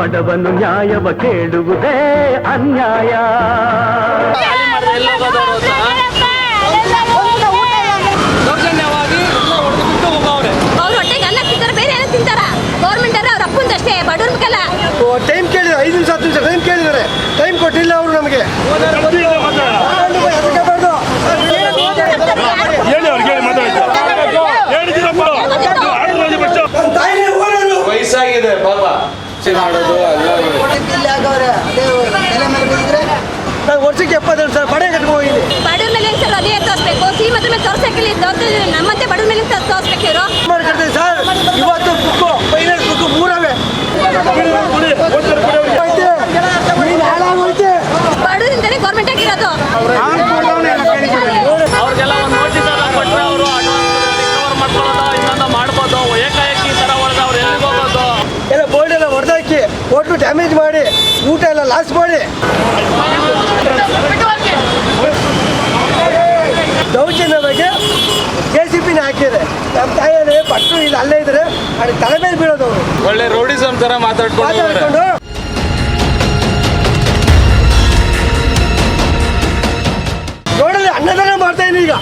ಬಡವನು ನ್ಯಾಯವ ಕೇಳುವುದೇ ಅನ್ಯಾಯ. ಟೈಮ್ ಕೇಳಿದ್ರೆ ಐದು ನಿಮಿಷ ಹತ್ತು ನಿಮಿಷ ಟೈಮ್ ಕೇಳಿದ್ದಾರೆ. ಟೈಮ್ ಕೊಟ್ಟಿಲ್ಲ ಅವರು ನಮಗೆ. ವಯಸ್ಸಾಗಿದೆ ಪಾಪ. ಮಾಡೋದು ನಾನು ವರ್ಷಕ್ಕೆ ಎಪ್ಪತ್ತೆರಡು ಸಾವಿರ ಪಡೆ ಕಟ್ಕೊಂಡು ಬಡವ್ರ ಮೇಲೆ ಹೆಂಗ್ ಸರ್ ಅದೇ ತೋರಿಸ್ಬೇಕು. ಶ್ರೀಮಂತರ ಮೇಲೆ ತೋರ್ಸಕ್ಕಿಲ್ಲ ತೋರ್ಸಿದ್ರೆ ನಮ್ಮಂತೆ ಬಡವ್ರ ಮೇಲೆ ತೋರಿಸ್ಬೇಕು ಇವರು. ಮಾಡ್ಕೊಡ್ತೀವಿ ಸರ್. ಇವತ್ತು ಬುಕ್ಕು ಫೈನಾನ್ಸ್ ಬುಕ್ಕು ಮೂರವೇ. ಬಡವರಿಂದಲೇ ಗೌರ್ಮೆಂಟ್ ಆಗಿರೋದು ಅವ್ರಿಗೆಲ್ಲ ಒಂದು ನೋಟಿಸ್ ಎಲ್ಲ ಕೊಟ್ಟರೆ ಅವರು ರಿಕವರ್ ಮಾಡ್ಕೊಳ್ಳೋದು ಇನ್ನೊಂದು ಮಾಡ್ಬೋದು ಏಕಾಏಕಿ ಈ ಥರ ಹೊಡೆದ ಅವ್ರು ಎಲ್ಲಿಗೆ ಹೋಗೋದು ಎಲ್ಲ ಬೋರ್ಡ್ ಎಲ್ಲ ಹೊಡೆದಾಕಿ ಹೋಟ್ಲು ಡ್ಯಾಮೇಜ್ ಮಾಡಿ ಊಟ ಎಲ್ಲ ಲಾಸ್ ಮಾಡಿ. ದೌರ್ಜನ್ಯ ಬಗ್ಗೆ ಜೆ ಸಿ ಪಿನ ಹಾಕಿದ್ದಾರೆ. ನಮ್ಮ ತಾಯಿಯಲ್ಲಿ ಪಟ್ಟು ಇಲ್ಲಿ ಅಲ್ಲೇ ಇದ್ರೆ ಅಲ್ಲಿ ತಲೆ ಮೇಲೆ ಬೀಳೋದು ಅವರು. ಒಳ್ಳೆ ರೋಡಿಸಮ್ ತರ ಮಾತಾಡ್ಕೊಂಡು ರೋಡಲ್ಲಿ ಅನ್ನದಾನ ಮಾಡ್ತಾ ಇದ್ದೀನಿ ಈಗ.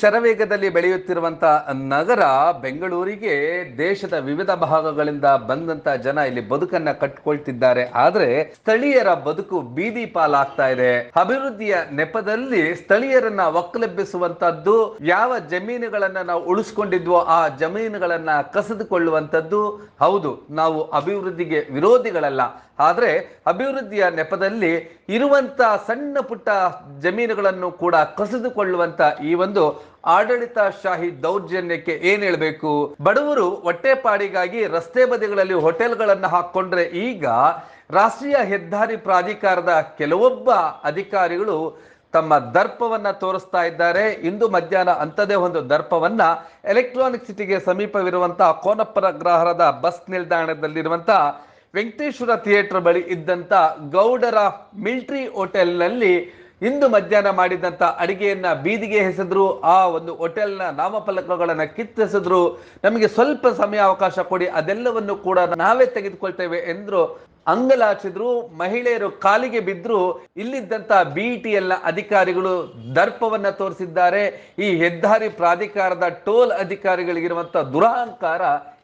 ಶರವೇಗದಲ್ಲಿ ಬೆಳೆಯುತ್ತಿರುವಂತಹ ನಗರ ಬೆಂಗಳೂರಿಗೆ ದೇಶದ ವಿವಿಧ ಭಾಗಗಳಿಂದ ಬಂದಂತ ಜನ ಇಲ್ಲಿ ಬದುಕನ್ನ ಕಟ್ಕೊಳ್ತಿದ್ದಾರೆ. ಆದ್ರೆ ಸ್ಥಳೀಯರ ಬದುಕು ಬೀದಿ ಪಾಲಾಗ್ತಾ ಇದೆ. ಅಭಿವೃದ್ಧಿಯ ನೆಪದಲ್ಲಿ ಸ್ಥಳೀಯರನ್ನ ಒಕ್ಕಲೆಬ್ಬಿಸುವಂತದ್ದು, ಯಾವ ಜಮೀನುಗಳನ್ನ ನಾವು ಉಳಿಸ್ಕೊಂಡಿದ್ವೋ ಆ ಜಮೀನುಗಳನ್ನ ಕಸಿದುಕೊಳ್ಳುವಂತದ್ದು ಹೌದು, ನಾವು ಅಭಿವೃದ್ಧಿಗೆ ವಿರೋಧಿಗಳಲ್ಲ. ಆದ್ರೆ ಅಭಿವೃದ್ಧಿಯ ನೆಪದಲ್ಲಿ ಇರುವಂತ ಸಣ್ಣ ಪುಟ್ಟ ಜಮೀನುಗಳನ್ನು ಕೂಡ ಕಸಿದುಕೊಳ್ಳುವಂತ ಈ ಒಂದು ಆಡಳಿತಶಾಹಿ ದೌರ್ಜನ್ಯಕ್ಕೆ ಏನ್ ಹೇಳ್ಬೇಕು? ಬಡವರು ಹೊಟ್ಟೆಪಾಡಿಗಾಗಿ ರಸ್ತೆ ಬದಿಗಳಲ್ಲಿ ಹೋಟೆಲ್ಗಳನ್ನ ಹಾಕೊಂಡ್ರೆ ಈಗ ರಾಷ್ಟ್ರೀಯ ಹೆದ್ದಾರಿ ಪ್ರಾಧಿಕಾರದ ಕೆಲವೊಬ್ಬ ಅಧಿಕಾರಿಗಳು ತಮ್ಮ ದರ್ಪವನ್ನ ತೋರಿಸ್ತಾ ಇದ್ದಾರೆ. ಇಂದು ಮಧ್ಯಾಹ್ನ ಅಂತದೇ ಒಂದು ದರ್ಪವನ್ನ ಎಲೆಕ್ಟ್ರಾನಿಕ್ ಸಿಟಿಗೆ ಸಮೀಪವಿರುವಂತಹ ಕೋನಪ್ಪರ ಗ್ರಹರದ ಬಸ್ ನಿಲ್ದಾಣದಲ್ಲಿರುವಂತ ವೆಂಕಟೇಶ್ವರ ಥಿಯೇಟರ್ ಬಳಿ ಇದ್ದಂತ ಗೌಡರ ಮಿಲ್ಟ್ರಿ ಹೋಟೆಲ್ನಲ್ಲಿ ಇಂದು ಮಧ್ಯಾಹ್ನ ಮಾಡಿದಂತ ಅಡಿಗೆಯನ್ನ ಬೀದಿಗೆ ಎಸೆದ್ರು, ಆ ಒಂದು ಹೋಟೆಲ್ನ ನಾಮಫಲಕಗಳನ್ನು ಕಿತ್ತೆಸೆದ್ರು, ನಮಗೆ ಸ್ವಲ್ಪ ಸಮಯ ಅವಕಾಶ ಕೊಡಿ, ಅದೆಲ್ಲವನ್ನು ಕೂಡ ನಾವೇ ತೆಗೆದುಕೊಳ್ತೇವೆ ಎಂದ್ರು ಅಂಗಲಾಚಿದ್ರು, ಮಹಿಳೆಯರು ಕಾಲಿಗೆ ಬಿದ್ರು ಬಿ ಟಿ ಎಲ್ನ ಅಧಿಕಾರಿಗಳು ದರ್ಪವನ್ನ ತೋರಿಸಿದ್ದಾರೆ. ಈ ಹೆದ್ದಾರಿ ಪ್ರಾಧಿಕಾರದ ಟೋಲ್ ಅಧಿಕಾರಿಗಳಿಗಿರುವಂತ ದುರಹಂಕಾರ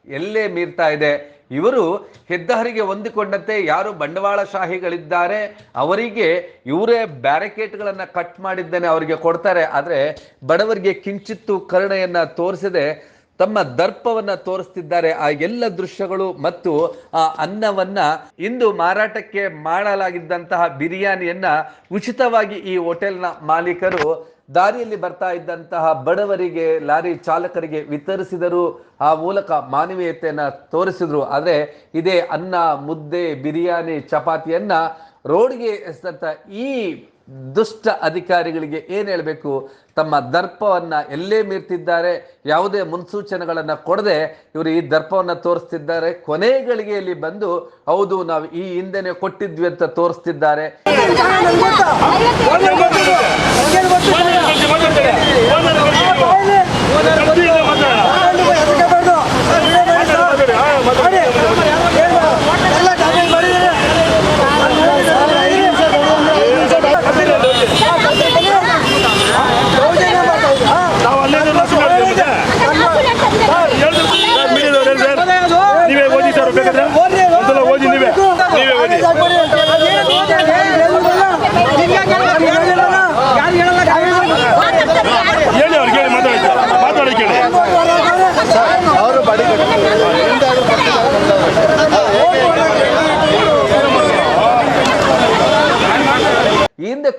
ಎಲ್ಲೇ ಮೀರ್ತಾ ಇದೆ. ಇವರು ಹೆದ್ದಾರಿಗೆ ಹೊಂದಿಕೊಂಡಂತೆ ಯಾರು ಬಂಡವಾಳಶಾಹಿಗಳಿದ್ದಾರೆ ಅವರಿಗೆ ಇವರೇ ಬ್ಯಾರಿಕೇಡ್ಗಳನ್ನ ಕಟ್ ಮಾಡಿದ್ದೇನೆ ಅವರಿಗೆ ಕೊಡ್ತಾರೆ. ಆದರೆ ಬಡವರಿಗೆ ಕಿಂಚಿತ್ತು ಕರುಣೆಯನ್ನು ತೋರಿಸದೆ ತಮ್ಮ ದರ್ಪವನ್ನ ತೋರಿಸ್ತಿದ್ದಾರೆ. ಆ ಎಲ್ಲ ದೃಶ್ಯಗಳು ಮತ್ತು ಆ ಅನ್ನವನ್ನ ಇಂದು ಮಾರಾಟಕ್ಕೆ ಮಾಡಲಾಗಿದ್ದಂತಹ ಬಿರಿಯಾನಿಯನ್ನ ಉಚಿತವಾಗಿ ಈ ಹೋಟೆಲ್ನ ಮಾಲೀಕರು ದಾರಿಯಲ್ಲಿ ಬರ್ತಾ ಇದ್ದಂತಹ ಬಡವರಿಗೆ, ಲಾರಿ ಚಾಲಕರಿಗೆ ವಿತರಿಸಿದರು ಆ ಮೂಲಕ ಮಾನವೀಯತೆಯನ್ನ ತೋರಿಸಿದ್ರು. ಆದರೆ ಇದೇ ಅನ್ನ, ಮುದ್ದೆ, ಬಿರಿಯಾನಿ, ಚಪಾತಿಯನ್ನ ರೋಡ್ಗೆ ಎಸೆದಂತ ಈ ದುಷ್ಟ ಅಧಿಕಾರಿಗಳಿಗೆ ಏನು ಹೇಳಬೇಕು ತಮ್ಮ ದರ್ಪವನ್ನು ಎಲ್ಲೇ ಮೀರ್ತಿದ್ದಾರೆ ಯಾವುದೇ ಮುನ್ಸೂಚನೆಗಳನ್ನು ಕೊಡದೆ ಇವರು ಈ ದರ್ಪವನ್ನು ತೋರಿಸ್ತಿದ್ದಾರೆ ಕೊನೆ ಗಳಿಗೆಯಲ್ಲಿ ಬಂದು ಹೌದು ನಾವು ಈ ಹಿಂದೆನೆ ಕೊಟ್ಟಿದ್ವಿ ಅಂತ ತೋರಿಸ್ತಿದ್ದಾರೆ ಎಲ್ಲ ಡ್ಯಾಮೇಜ್ ಮಾಡಿದ್ದಾರೆ ದೌರ್ಜನ್ಯ ಮಾಡ್ತಾ ಇದ್ದೀರಾ? ನಾವು ಅಲ್ಲಿಂದ ನರ್ಸ್ ಮಾಡಿದ್ದೀವಿ ನೀವೇ ಓದಿ ಸರ್ ಬೇಕಾದ್ರೆ ಒಂದ್ಸಲ ಓದಿ ನೀವೇ ನೀವೇ ಓದಿ ಹೇಳಿ ಅವ್ರಿಗೆ ಹೇಳಿ ಮಾತಾಡಿ ಮಾತಾಡಿ ಕೇಳಿ ಅವರು ಬಡಿ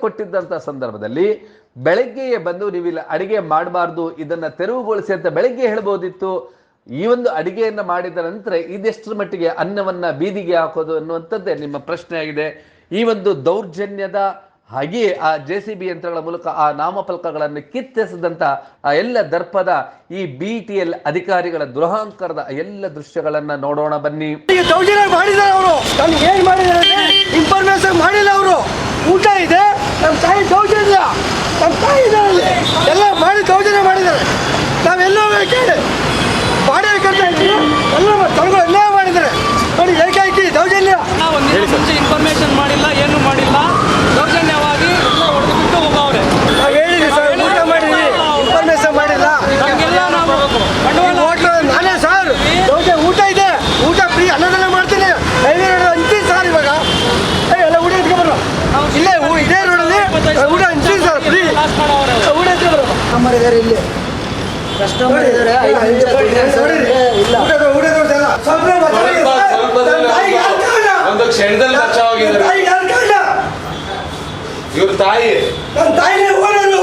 ಕೊಟ್ಟಿದ್ದಂತ ಸಂದರ್ಭದಲ್ಲಿ ಬೆಳಗ್ಗೆಯೇ ಬಂದು ನೀವು ಇಲ್ಲಿ ಅಡಿಗೆ ಮಾಡಬಾರ್ದು, ಇದನ್ನ ತೆರವುಗೊಳಿಸಿ ಅಂತ ಬೆಳಗ್ಗೆ ಹೇಳ್ಬೋದಿತ್ತು. ಈ ಒಂದು ಅಡಿಗೆಯನ್ನು ಮಾಡಿದ ನಂತರ ಇದೆಷ್ಟರ ಮಟ್ಟಿಗೆ ಅನ್ನವನ್ನ ಬೀದಿಗೆ ಹಾಕೋದು ಅನ್ನುವಂಥದ್ದೇ ನಿಮ್ಮ ಪ್ರಶ್ನೆ ಆಗಿದೆ ಈ ಒಂದು ದೌರ್ಜನ್ಯದ ಹಾಗೆಯೇ ಆ ಜೆ ಸಿ ಬಿ ಯಂತ್ರಗಳ ಮೂಲಕ ಆ ನಾಮಫಲಕಗಳನ್ನು ಕಿತ್ತೆಸದಂಥ ಆ ಎಲ್ಲ ದರ್ಪದ ಈ ಬಿ ಟಿ ಎಲ್ ಅಧಿಕಾರಿಗಳ ದುರಹಂಕಾರದ ಎಲ್ಲ ದೃಶ್ಯಗಳನ್ನ ನೋಡೋಣ ಬನ್ನಿ. ಮಾಡಿಲ್ಲ ಅವರು. ಊಟ ಇದೆ ನಮ್ಮ ತಾಯಿ ದೌರ್ಜನ್ಯ ನಮ್ಮ ತಾಯಿ ಇದರಲ್ಲಿ ಎಲ್ಲ ಮಾಡಿ ದೌರ್ಜನ್ಯ ಮಾಡಿದ್ದಾರೆ. ನಾವೆಲ್ಲೋ ಕೇಳಿ ಕಟ್ತಾ ಇದ್ವಿ ಎಲ್ಲ ತಗೊಂಡು ಎಲ್ಲ ಮಾಡಿದ್ದಾರೆ. ನೋಡಿ ಏಕಾಏಕಿ ದೌರ್ಜನ್ಯ ನಾವು ಒಂದು ಇನ್ಫಾರ್ಮೇಶನ್ ಮಾಡಿಲ್ಲ ಏನು ಮಾಡಿಲ್ಲ ದೌರ್ಜನ್ಯವಾಗಿ ಎಲ್ಲ ಹೊಡೆದು ಬಿಟ್ಟು ಹೋಗವ್ರೆ ನಾವು ಹೇಳಿದ್ವಿ ಸರ್ ಊಟ ಮಾಡಿದ್ವಿ ಇನ್ಫಾರ್ಮೇಶನ್ ಮಾಡಿಲ್ಲ ನಮಗೆಲ್ಲ ನಾವು ಈ ಬಂಡವಾಳ ಹೋಟ್ಲು ನಾನೇ ಸರ್ ದೋಸೆ ಊಟ ಇದೆ ಊಟ ಫ್ರೀ ಅನ್ನದಾನ ಮಾಡ್ತೀನಿ ಹೈವೇ ರೋಡ್ ಅಂತೀನಿ ಸರ್ ಇವಾಗ ಏ, ಎಲ್ಲ ಊಟ ಇಟ್ಕೊಬರು ಇಲ್ಲೇ ಊ- ಇದೇ ರೋಡಲ್ಲಿ ಊಟ ಅಂತೀನಿ ಸರ್ ಫ್ರೀ ಲಾಸ್ ಮಾಡವ್ರೆ ಅವ್ರು. ಊಟ ಇಟ್ಕೊಬರು ಮಾಡಿದ್ದಾರೆ ಇಲ್ಲಿ ಕಸ್ಟಮರ್ ಇದ್ದಾರೆ ಐದು ನಿಮಿಷ ಕೊಡಿ ಅಂತ ಹೇಳಿದ್ರೆ ಇಲ್ಲ ಊಟದ ಊಟದ ಊಟ ಎಲ್ಲ. ಸ್ವಲ್ಪ ಮಾತಾಡಿ ಸ್ವಲ್ಪ ಸರ್. ತಾಯಿಗೆ ಯಾರ್? ಕಾರಣ? ಒಂದು ಕ್ಷಣದಲ್ಲಿ ಬಚಾವಾಗಿದ್ದಾರೆ? ಇವ್ರ ತಾಯಿ.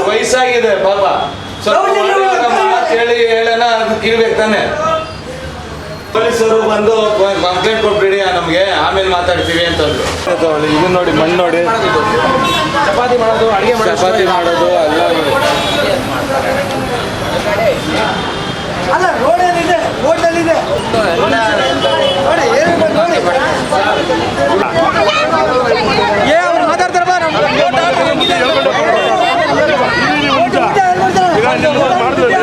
ವಯಸ್ಸಾಗಿದೆ ಪಾಪ. ಸ್ವಲ್ಪ ಹೇಳಿ ಹೇಳೋಣ ಅದು ಕಿಳ್ಬೇಕು ತಾನೆ. ಪೊಲೀಸರು ಬಂದು ಕಂಪ್ಲೇಂಟ್ ಕೊಟ್ಬಿಡಿ ನಮ್ಗೆ ಆಮೇಲೆ ಮಾತಾಡ್ತೀವಿ ಅಂತಂದ್ರು ಇದನ್ನ ನೋಡಿ ಮಣ್ಣು ನೋಡಿ. ಚಪಾತಿ ಮಾಡೋದು ಅಡಿಗೆ ಚಪಾತಿ ಮಾಡೋದು ಎಲ್ಲ ಅಲ್ಲ ರೋಡಲ್ಲಿದೆ ರೋಡ್ನಲ್ಲಿದೆ ನೋಡಿ ಏನು ಬಂದು ನೋಡಿ ಏ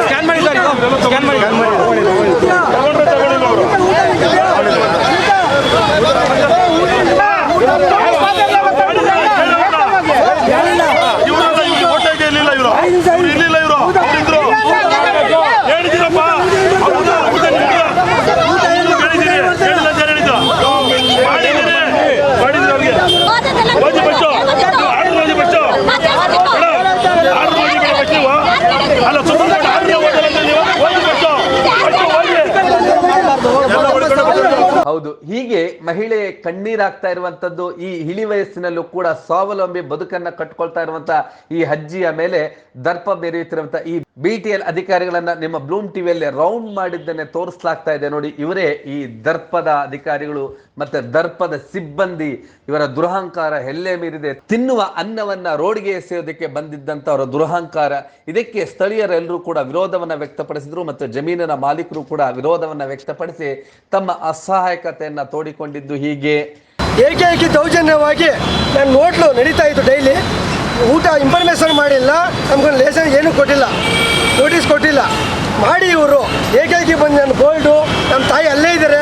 ಸ್ಕ್ಯಾನ್ ಮಾಡಿ ಸ್ಕ್ಯಾನ್ ಮಾಡಿ ಇರ್ಲಿಲ್ಲ ಇವರು ಇವ್ರು ಇರ್ಲಿಲ್ಲ ಇವರು ಇದ್ರು ಹೇಳಿದಿರಪ್ಪ ಹೇಳಿದಿರಿ ಹೇಳಿಲ್ಲ ಅಂತ ಹೇಳಿದ್ದು ಮಾಡಿದ್ದೀರಿ ಮಾಡಿದ್ರಿ ಅವ್ರಿಗೆ ರೋಜಿ ಬಚ್ಚು ಆರು ರೋಜಿ ಬಚ್ಚು ಆರು ರೋಜಿ ಬೇಡ ಬಚ್ಚು ನೀವು ಅಲ್ಲ ಸುಮ್ಮನೆ ಆರು ಓದಲ್ಲ ಅಂತ ನೀವು ರೋಜಿ ಬಚ್ಚು ಬಚ್ಚು ಹೋಗಿ ಎಲ್ಲ ಹೊಡ್ಕೊಂಡು ಬರ್ತಾರೆ. ಹೌದು ಹೀಗೆ ಮಹಿಳೆ ಕಣ್ಣೀರಾಗ್ತಾ ಇರುವಂಥದ್ದು ಈ ಇಳಿ ವಯಸ್ಸಿನಲ್ಲೂ ಕೂಡ ಸ್ವಾವಲಂಬಿ ಬದುಕನ್ನ ಕಟ್ಕೊಳ್ತಾ ಇರುವಂತ ಈ ಅಜ್ಜಿಯ ಮೇಲೆ ದರ್ಪ ಮೆರೆಯುತ್ತಿರುವಂತ ಈ ಬಿ ಟಿ ಎಲ್ ಅಧಿಕಾರಿಗಳನ್ನ ನಿಮ್ಮ ಬ್ಲೂಮ್ ಟಿವಿಯಲ್ಲಿ ರೌಂಡ್ ಮಾಡಿದ್ದನ್ನೇ ತೋರಿಸ್ಲಾಗ್ತಾ ಇದೆ ನೋಡಿ. ಇವರೇ ಈ ದರ್ಪದ ಅಧಿಕಾರಿಗಳು ಮತ್ತೆ ದರ್ಪದ ಸಿಬ್ಬಂದಿ ಇವರ ದುರಹಂಕಾರ ಹೆಲ್ಲೆ ಮೀರಿದೆ. ತಿನ್ನುವ ಅನ್ನವನ್ನ ರೋಡ್ಗೆ ಎಸೆಯೋದಕ್ಕೆ ಬಂದಿದ್ದಂತ ಅವರ ದುರಹಂಕಾರ. ಇದಕ್ಕೆ ಸ್ಥಳೀಯರೆಲ್ಲರೂ ಕೂಡ ವಿರೋಧವನ್ನ ವ್ಯಕ್ತಪಡಿಸಿದ್ರು ಮತ್ತು ಜಮೀನಿನ ಮಾಲೀಕರು ಕೂಡ ವಿರೋಧವನ್ನ ವ್ಯಕ್ತಪಡಿಸಿ ತಮ್ಮ ಅಸಹಾಯಕತೆಯನ್ನ ತೋಡಿಕೊಂಡಿದ್ದು ಹೀಗೆ. ಏಕೈಕಿ ದೌರ್ಜನ್ಯವಾಗಿ ನನ್ನ ನೋಟ್ಲು ನಡೀತಾ ಇತ್ತು ಡೈಲಿ. ಊಟ ಇನ್ಫಾರ್ಮೇಷನ್ ಮಾಡಿಲ್ಲ, ನಮ್ಗೊಂದು ಲೇಸನ್ ಏನೂ ಕೊಟ್ಟಿಲ್ಲ. ನೋಟಿಸ್ ಕೊಟ್ಟಿಲ್ಲ. ಮಾಡಿ ಇವರು. ಏಕೈಕಿ ಬಂದು ನನ್ನ ಗೋಲ್ಡು ನಮ್ಮ ತಾಯಿ ಅಲ್ಲೇ ಇದ್ದಾರೆ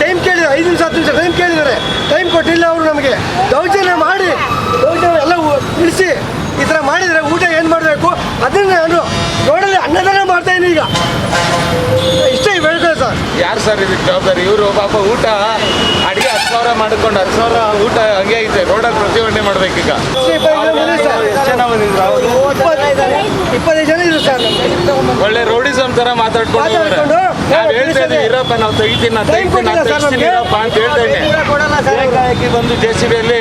ಟೈಮ್ ಕೇಳಿದ್ದಾರೆ ಐದು ನಿಮಿಷ, ಹತ್ತು ನಿಮಿಷ ಟೈಮ್ ಕೇಳಿದ್ದಾರೆ. ಟೈಮ್ ಕೊಟ್ಟಿಲ್ಲ ಅವರು ನಮಗೆ. ದೌರ್ಜನ್ಯ ಮಾಡಿ, ದೌರ್ಜನ್ಯ ಎಲ್ಲ ಇಳಿಸಿ ಈ ಥರ ಮಾಡಿದರೆ ಊಟ ಏನು ಮಾಡಬೇಕು? ಅದನ್ನು ನಾನು ನೋಡಲಿ ಅನ್ನದಾನ ಮಾಡ್ತಾ ಇದ್ದೀನಿ ಈಗ. ಇಷ್ಟೇ ಹೇಳ್ತಾರೆ ಸರ್. ಯಾರು ಸರ್ ಇದಕ್ಕೆ ಜವಾಬ್ದಾರಿ? ಇವರು ಪಾಪ ಊಟ, ಅಡಿಗೆ ಹತ್ತು ಸಾವಿರ ಮಾಡಿಕೊಂಡು ಹತ್ತು ಸಾವಿರ ಊಟ ಹಂಗೆ ಐತೆ ರೋಡಲ್ಲಿ ಪ್ರತಿಭಟನೆ ಮಾಡ್ಬೇಕೀಗ ಒಳ್ಳೆ ರೋಡಿಸಮ್ ತರ ಮಾತಾಡ್ಕೊಂಡು ನಾವ್ ಹೇಳ್ತಾ ಇದ್ದೀವಿ ಇರಪ್ಪ ನಾವು ತೆಗಿತೀನಿ ನಾನು ತೆಗಿತೀನಿ ನಾನು. ಇರಪ್ಪ ಅಂತ ಹೇಳ್ತಾ ಇದ್ದೀನಿ. ಬಂದು ಜೆ ಸಿ ಬಿಯಲ್ಲಿ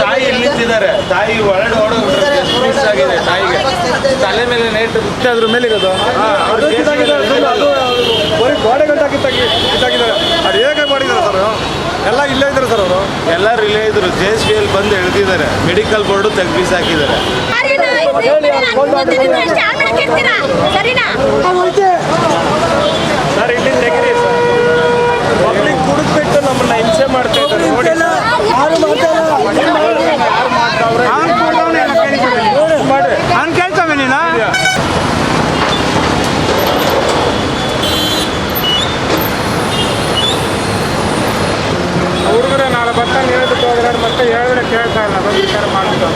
ತಾಯಿ ಇಲ್ಲಿ ನಿಂತಿದ್ದಾರೆ ತಾಯಿ ಒಳಗೆ ಓಡೋಗ್ಬಿಟ್ರೆ ಆಗಿದೆ ತಾಯಿಗೆ ತಲೆ ಮೇಲೆ ನೇಟ್ ಅದ್ರ ಮೇಲೆ ಇರೋದು ಬರೀ ಗೋಡೆ ಗಂಟ ಕಿತ್ತಾಕಿ ಕಿತ್ತಾಕಿದ್ದಾರೆ ಅದು ಹೇಗೆ ಮಾಡಿದ್ದಾರೆ ಸರ್ ಎಲ್ಲ ಇಲ್ಲೇ ಇದ್ದಾರೆ ಸರ್ ಅವರು ಎಲ್ಲರೂ ಇಲ್ಲೇ ಇದ್ರು ಜೆ ಎಸ್ ಬಿ ಅಲ್ಲಿ ಬಂದು ಎಳ್ದಿದ್ದಾರೆ ಮೆಡಿಕಲ್ ಬೋರ್ಡು ತೆಗ್ ಬೀಸಾಕಿದ್ದಾರೆ ಸರಿನಾ ಸರ್ ಇಲ್ಲಿ ತೆಗಿರಿ ಸರ್ ಪಬ್ಲಿಕ್ ಕುಡಿದ್ಬಿಟ್ಟು ನಮ್ಮನ್ನ ಹಿಂಸೆ ಮಾಡ್ತಾ ಇದ್ದಾರೆ ನೋಡಿ ಯಾರು ಮಾತಾಡಲ್ಲ ಮಾಡ್ರಿ ನಾನು ಕೇಳ್ತವೆ ನೀನು ಹುಡುಗರು ನಾಳೆ ಬರ್ತಾನೆ ಹೇಳ್ಬಿಟ್ಟು ಹೋದ್ರೆ ಮತ್ತೆ ಹೇಳಿದ್ರೆ ಕೇಳ್ತಾ ಇಲ್ಲ ಬಂದು ವಿಚಾರ ಮಾಡ್ಬಿಟ್ಟು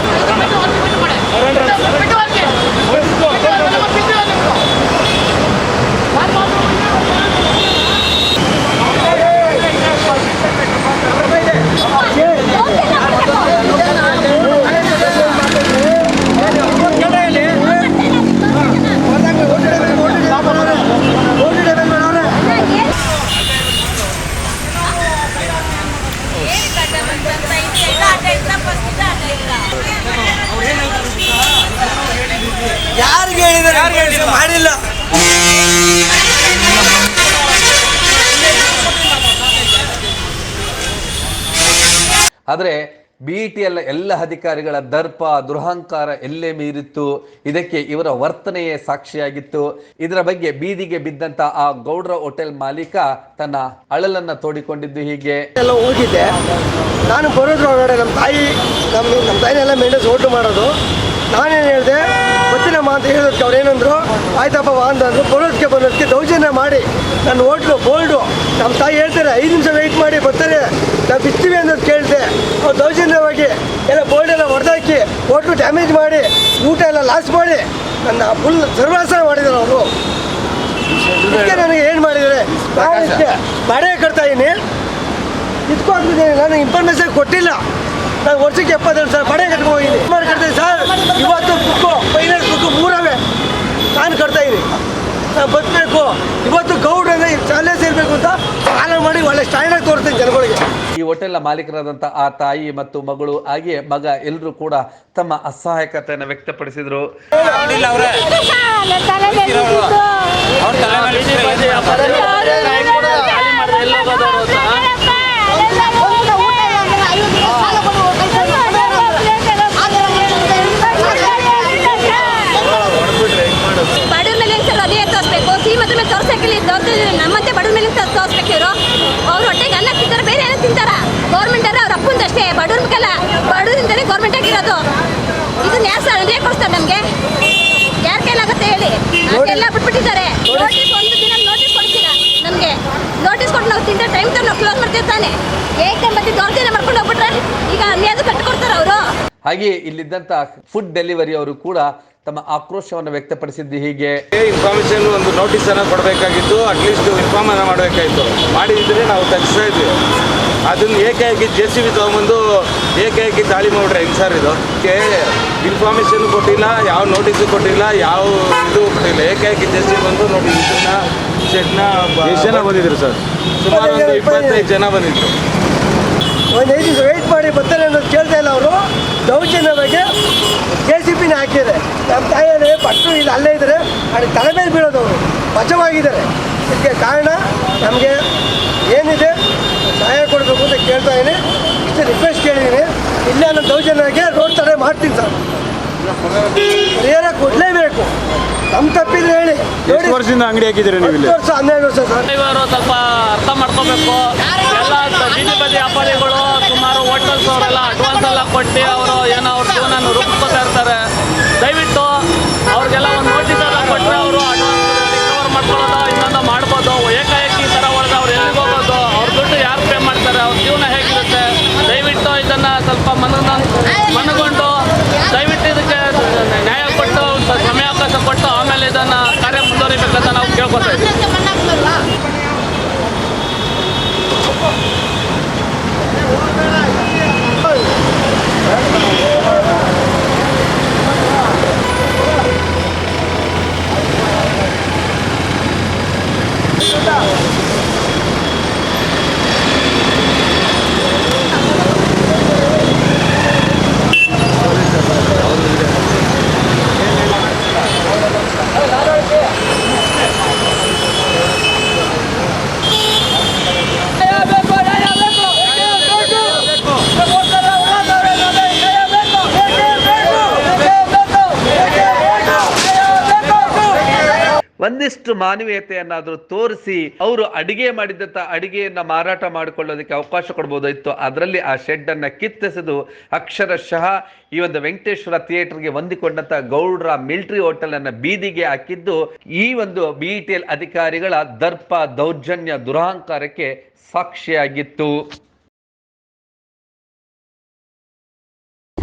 ಯಾರಿಗೆ ಹೇಳಿದ್ದಾರೆ ಮಾಡಿಲ್ಲ. ಆದರೆ ಬಿ ಟಿ ಎಲ್ಲ ಎಲ್ಲ ಅಧಿಕಾರಿಗಳ ದರ್ಪ ದುರಹಂಕಾರ ಎಲ್ಲೇ ಮೀರಿತ್ತು? ಇದಕ್ಕೆ ಇವರ ವರ್ತನೆಯೇ ಸಾಕ್ಷಿಯಾಗಿತ್ತು. ಇದರ ಬಗ್ಗೆ ಬೀದಿಗೆ ಬಿದ್ದಂತ ಆ ಗೌಡ್ರ ಹೋಟೆಲ್ ಮಾಲೀಕ ತನ್ನ ಅಳಲನ್ನ ತೋಡಿಕೊಂಡಿದ್ದು ಹೀಗೆ. ಎಲ್ಲ ಹೋಗಿದ್ದೆ. ನಾನು ಬರೋದ್ರ ಒಳಗಡೆ ನಮ್ಮ ತಾಯಿ ನಮ್ಮ ನಮ್ಮ ತಾಯಿನೆಲ್ಲ ಮೇಂಟೆನ್ಸ್ ಓಟು ಮಾಡೋದು. ನಾನೇನು ಹೇಳಿದೆ? ಗೊತ್ತಿನಮ್ಮ ಅಂತ ಹೇಳೋದಕ್ಕೆ ಅವ್ರು ಏನಂದ್ರು ಆಯ್ತಪ್ಪ ವಾ ಅಂತಂದ್ರು ಬರೋದಕ್ಕೆ ಬರೋದಕ್ಕೆ ದೌರ್ಜನ್ಯ ಮಾಡಿ. ನನ್ನ ಹೋಟ್ಲು ಬೋಲ್ಡು. ನಮ್ಮ ತಾಯಿ ಹೇಳ್ತಾರೆ ಐದು ನಿಮಿಷ ವೆಯ್ಟ್ ಮಾಡಿ ಬರ್ತಾರೆ. ನಾವು ಬಿಡ್ತೀವಿ ಅನ್ನೋದು ಕೇಳಿದೆ. ಅವ್ರು ದೌರ್ಜನ್ಯವಾಗಿ ಎಲ್ಲ ಬೋಲ್ಡ್ ಎಲ್ಲ ಹೊಡೆದಾಕಿ ಹೋಟ್ಲು ಡ್ಯಾಮೇಜ್ ಮಾಡಿ ಊಟ ಎಲ್ಲ ಲಾಸ್ ಮಾಡಿ ನನ್ನ ಫುಲ್ ಸರ್ವಾಸ ಮಾಡಿದ್ರು ಅವರು. ಇದಕ್ಕೆ ನನಗೆ ಏನು ಮಾಡಿದ್ದಾರೆ? ನಾನು ಇದಕ್ಕೆ ಕಟ್ತಾ ಇದ್ದೀನಿ ಇದ್ಕೊಂಡಿದ್ದೀನಿ ನಾನು ಇನ್ಫಾರ್ಮೇಷನ್ ಕೊಟ್ಟಿಲ್ಲ. ನಾನು ವರ್ಷಕ್ಕೆ ಎಪ್ಪತ್ತೆರಡು ಸಾವಿರ ಮಾಡಿ ಕಟ್ತೀನಿ ಸರ್ ಇವತ್ತು ಬುಕ್ಕು ಫೈನಾನ್ಸ್ ಬುಕ್ಕು ಮೂರವೇ ನಾನು ಕಟ್ತಾ ಇದ್ದೀನಿ ನಾನು ಬದುಕಬೇಕು ಇವತ್ತು ಗೌಡ್ ಚಾಲೆಂಜ್ ಶಾಲೆ ಸೇರಬೇಕು ಅಂತ ಸಾಲ ಮಾಡಿ ಒಳ್ಳೆ ಸ್ಟ್ಯಾಂಡಾಗಿ ತೋರಿಸ್ತೀನಿ ಜನಗಳಿಗೆ. ಈ ಹೋಟೆಲ್ನ ಮಾಲೀಕರಾದಂಥ ಆ ತಾಯಿ ಮತ್ತು ಮಗಳು ಹಾಗೆ ಮಗ ಎಲ್ಲರೂ ಕೂಡ ತಮ್ಮ ಅಸಹಾಯಕತೆಯನ್ನು ವ್ಯಕ್ತಪಡಿಸಿದ್ರು. ಅವ್ರು ಅಂತ? ಬಡವ್ರ ಮೇಲೆ ಸರ್ ಅದೇ ತೋರಿಸ್ಬೇಕು ಶ್ರೀಮಂತರ ಮೇಲೆ ತೋರ್ಸಕ್ಕಿಲ್ಲ ದೊಡ್ಡ ನಮ್ಮಂತೆ ಬಡವ್ರ ಮೇಲೆ ತೋರಿಸ್ಬೇಕು ಇವರು ಅವ್ರ ಹೊಟ್ಟೆಗೆ ಅನ್ನ ತಿಂತಾರೆ, ಬೇರೆ ಏನೋ ತಿಂತಾರ? ಗೌರ್ಮೆಂಟ್ ಅವ್ರ ಅಪ್ಪಂದು ಅಷ್ಟೇ ಬಡವ್ರಿಗೆಲ್ಲ ಬಡವ್ರಿಂದಲೇ ಗೌರ್ಮೆಂಟ್ ಆಗಿರೋದು ಇದನ್ನ ಯಾರು ಸರ್ ಅದೇ ಕೊಡ್ತಾರೆ ನಮಗೆ? ಯಾರ ಕೈಲಾಗುತ್ತೆ ಹೇಳಿ? ಎಲ್ಲ ಬಿಟ್ಬಿಟ್ಟಿದ್ದಾರೆ. ನೋಟಿಸ್ ಒಂದು ದಿನ ನೋಟಿಸ್ ಕೊಡ್ತೀರ ನಮಗೆ? ನೋಟಿಸ್ ಕೊಟ್ಟು ನಾವು ತಿಂದ ಟೈಮ್ ನಾವು ಕ್ಲೋಸ್ ಮಾಡ್ತೀವಿ ತಾನೆ? ಏಕೆ ಮತ್ತೆ ದೌರ್ಜನ್ಯ ಮಾಡ್ಕೊಂಡು ಹೋಗ್ಬಿಟ್ರೆ? ಈಗ ಅನ್ಯಾದು ಕಟ್ಟಿಕೊಡ್ತಾರೆ ಅವರು. ಹಾಗೆ ಇಲ್ಲಿದ್ದಂಥ ಫುಡ್ ಡೆಲಿವರಿ ಅವರು ಕೂಡ ತಮ್ಮ ಆಕ್ರೋಶವನ್ನು ವ್ಯಕ್ತಪಡಿಸಿದ್ದು ಹೀಗೆ. ಇನ್ಫಾರ್ಮೇಶನ್ ಒಂದು ನೋಟಿಸ್ ಅನ್ನ ಕೊಡಬೇಕಾಗಿತ್ತು. ಅಟ್ಲೀಸ್ಟ್ ಇನ್ಫಾರ್ಮ್ ಅನ್ನ ಮಾಡಬೇಕಾಗಿತ್ತು ಮಾಡಿದ್ರೆ ನಾವು ತಗ್ಸ್ತಾ ಇದ್ವಿ. ಅದನ್ನ ಏಕಾಏಕಿ ಜೆ ಸಿ ಬಿ ತೊಗೊಂಬಂದು ಏಕಾಏಕಿ ದಾಳಿ ಮಾಡ್ರೆ ಹೆಂಗ್ ಸರ್ ಇದು. ಅದಕ್ಕೆ ಇನ್ಫಾರ್ಮೇಶನ್ ಕೊಟ್ಟಿಲ್ಲ ಯಾವ ನೋಟಿಸ್ ಕೊಟ್ಟಿಲ್ಲ ಯಾವ ಇದು ಕೊಟ್ಟಿಲ್ಲ. ಏಕಾಏಕಿ ಜೆ ಸಿ ಬಂದು ನೋಡಿ ಎಷ್ಟು ಜನ ಬಂದಿದ್ರು ಸರ್ ಸುಮಾರು ಒಂದು ಇಪ್ಪತ್ತೈದು ಜನ ಬಂದಿದ್ರು. ಒಂದು ಐದು ದಿವಸ ವೆಯ್ಟ್ ಮಾಡಿ ಬರ್ತಾರೆ ಅನ್ನೋದು ಕೇಳ್ತಾ ಇಲ್ಲ ಅವರು. ದೌರ್ಜನ್ಯ ಬಗ್ಗೆ ಜೆ ಸಿ ಪಿನ ಹಾಕಿದ್ದಾರೆ. ನಮ್ಮ ತಾಯಿಯಲ್ಲಿ ಪಟ್ಟು ಇಲ್ಲಿ ಅಲ್ಲೇ ಇದ್ದಾರೆ. ಅಲ್ಲಿ ತಲೆ ಮೇಲೆ ಬೀಳೋದು ಅವರು. ಬಚಾವಾಗಿದ್ದಾರೆ ಇದಕ್ಕೆ ಕಾರಣ ನಮಗೆ ಏನಿದೆ? ಸಹಾಯ ಕೊಡಬೇಕು ಅಂತ ಕೇಳ್ತಾ ಇದ್ದೀನಿ. ಇಷ್ಟು ರಿಕ್ವೆಸ್ಟ್ ಕೇಳಿದ್ದೀನಿ. ಇಲ್ಲೇ ದೌರ್ಜನ್ಯಕ್ಕೆ ರೋಡ್ ತಡೆ ಮಾಡ್ತೀನಿ ಸರ್. ಪರಿಹಾರ ಕೊಡಲೇಬೇಕು. ನಮ್ಮ ತಪ್ಪಿದ್ರೆ ಹೇಳಿ. ಎಷ್ಟು ವರ್ಷದಿಂದ ಅಂಗಡಿ ಹಾಕಿದ್ದೀರಿ ನೀವು ವರ್ಷ ಹನ್ನೆರಡು ವರ್ಷ ಸರ್. ಇವರು ಸ್ವಲ್ಪ ಅರ್ಥ ಮಾಡ್ಕೋಬೇಕು. ಎಲ್ಲ ಬೀದಿ ಬದಿ ವ್ಯಾಪಾರಿಗಳು ಸುಮಾರು ಹೋಟೆಲ್ಸ್ ಅವರೆಲ್ಲ ಅಡ್ವಾನ್ಸ್ ಎಲ್ಲ ಕೊಟ್ಟು ಅವರು ಏನೋ ಅವ್ರ ಜೀವನ ರೂಪಿಸ್ಕೊತಾ ಇರ್ತಾರೆ. ದಯವಿಟ್ಟು ಅವ್ರಿಗೆಲ್ಲ ಒಂದು ನೋಟಿಸ್ ಎಲ್ಲ ಕೊಟ್ಟರೆ ಅವರು ಅಡ್ವಾನ್ಸ್ ರಿಕವರ್ ಮಾಡ್ಕೊಳ್ಳೋದು, ಇನ್ನೊಂದು ಮಾಡ್ಬೋದು. ಏಕಾಏಕಿ ಈ ಥರ ಹೊಡೆದು ಅವ್ರು ಎಲ್ಲಿಗೆ ಹೋಗೋದು? ಅವ್ರ ದುಡ್ಡು ಯಾರು ಪೇ ಮಾಡ್ತಾರೆ? ಅವ್ರ ಜೀವನ ಹೇಗಿರುತ್ತೆ? ದಯವಿಟ್ಟು ಇದನ್ನು ಸ್ವಲ್ಪ ಮನ ಮನಗೊಂಡು ದಯವಿಟ್ಟು ಇದಕ್ಕೆ ನ್ಯಾಯ ಕೊಟ್ಟು ಸಮಯಾವಕಾಶ ಕೊಟ್ಟು ಆಮೇಲೆ ಇದನ್ನ ಕಾರ್ಯ ಮುಂದುವರಿಬೇಕಂತ ನಾವು ಕೇಳ್ಕೊತಾ ಇದ್ದೀವಿ ಒಂದಿಷ್ಟು ಮಾನವೀಯತೆಯನ್ನಾದರೂ ತೋರಿಸಿ ಅವರು ಅಡಿಗೆ ಮಾಡಿದಂತ ಅಡಿಗೆಯನ್ನ ಮಾರಾಟ ಮಾಡಿಕೊಳ್ಳೋದಕ್ಕೆ ಅವಕಾಶ ಕೊಡ್ಬೋದಾಯಿತು. ಅದರಲ್ಲಿ ಆ ಶೆಡ್ ಅನ್ನ ಕಿತ್ತೆಸೆದು ಅಕ್ಷರಶಃ ಈ ಒಂದು ವೆಂಕಟೇಶ್ವರ ಥಿಯೇಟರ್ಗೆ ಹೊಂದಿಕೊಂಡಂತ ಗೌಡ್ರ ಮಿಲಿಟರಿ ಹೋಟೆಲ್ ಅನ್ನ ಬೀದಿಗೆ ಹಾಕಿದ್ದು ಈ ಒಂದು ಬಿಇಟಿಎಲ್ ಅಧಿಕಾರಿಗಳ ದರ್ಪ ದೌರ್ಜನ್ಯ ದುರಹಂಕಾರಕ್ಕೆ ಸಾಕ್ಷಿಯಾಗಿತ್ತು.